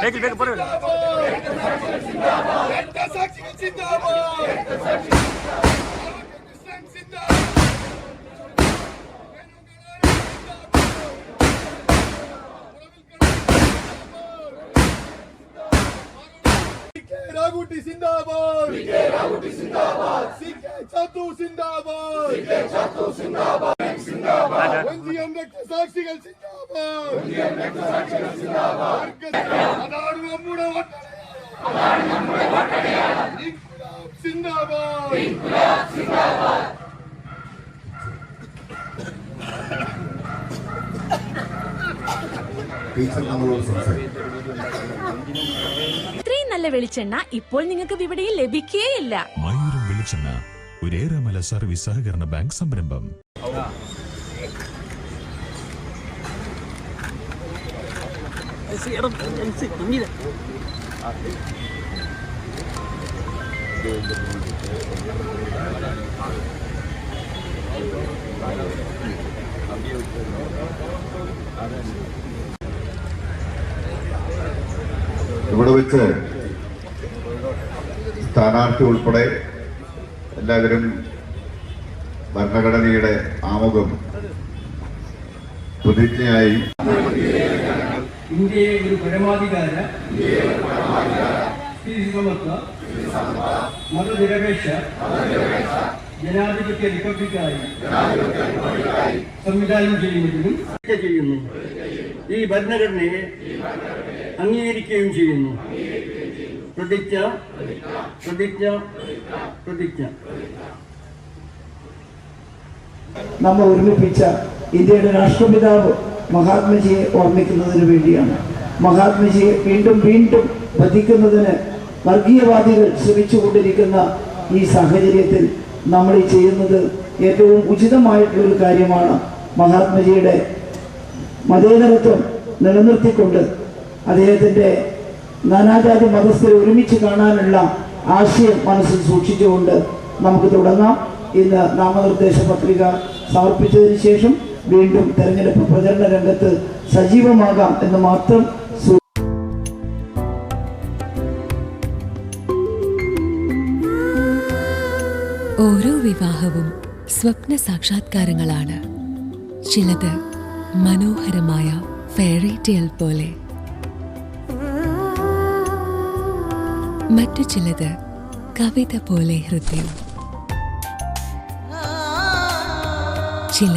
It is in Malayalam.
백일 백일 버려. 백다 사진이 진다고. रागुटी सिंधाबाद सिंधाबाद सिंधाबाद വഞ്ചിയം രക്തസാക്ഷികൾ അതാണ് നമ്മുടെ സിന്ദാബാദ്. ഇത്രയും നല്ല വെളിച്ചെണ്ണ ഇപ്പോൾ നിങ്ങൾക്ക് വിപണിയിൽ ലഭിക്കുകയില്ല മയൂരം വെളിച്ചെണ്ണ ഒരേറെമല സർവീസ് സഹകരണ ബാങ്ക് സംരംഭം. ഇവിടെ വെച്ച് സ്ഥാനാർത്ഥി ഉൾപ്പെടെ എല്ലാവരും ഭരണഘടനയുടെ ആമുഖം പ്രതിജ്ഞയായി ഇന്ത്യയെ ഒരു പരമാധികാര മതനിരപേക്ഷ ജനാധിപത്യ റിപ്പബ്ലിക്കായി സംവിധാനം ചെയ്യുന്നതിനും ചെയ്യുന്നു. ഈ ഭരണഘടനയെ അംഗീകരിക്കുകയും ചെയ്യുന്നു. പ്രതിജ്ഞ പ്രതിജ്ഞ പ്രതിജ്ഞ. നമ്മൾ ഒരുമിപ്പിച്ച ഇന്ത്യയുടെ രാഷ്ട്രപിതാവ് മഹാത്മജിയെ ഓർമ്മിക്കുന്നതിന് വേണ്ടിയാണ്. മഹാത്മജിയെ വീണ്ടും വീണ്ടും വധിക്കുന്നതിന് വർഗീയവാദികൾ ശ്രമിച്ചുകൊണ്ടിരിക്കുന്ന ഈ സാഹചര്യത്തിൽ നമ്മൾ ഈ ചെയ്യുന്നത് ഏറ്റവും ഉചിതമായിട്ടുള്ള ഒരു കാര്യമാണ് മഹാത്മജിയുടെ മതേതരത്വം നിലനിർത്തിക്കൊണ്ട് അദ്ദേഹത്തിന്റെ നാനാജാതി മതസ്ഥരെ ഒരുമിച്ച് കാണാനുള്ള ആശയം മനസ്സിൽ സൂക്ഷിച്ചുകൊണ്ട് നമുക്ക് തുടങ്ങാം. ഇന്ന് നാമനിർദ്ദേശ പത്രിക സമർപ്പിച്ചതിന് ശേഷം വീണ്ടും തെരഞ്ഞെടുപ്പ് പ്രചരണ രംഗത്ത് സജീവമാകാം എന്ന് മാത്രം ഓരോ വിവാഹവും സ്വപ്ന സാക്ഷാത്കാരങ്ങളാണ്. ചിലത് മനോഹരമായ ഫെയറി പോലെ. മറ്റു ചിലത് കവിത പോലെ ഹൃദയം. ചില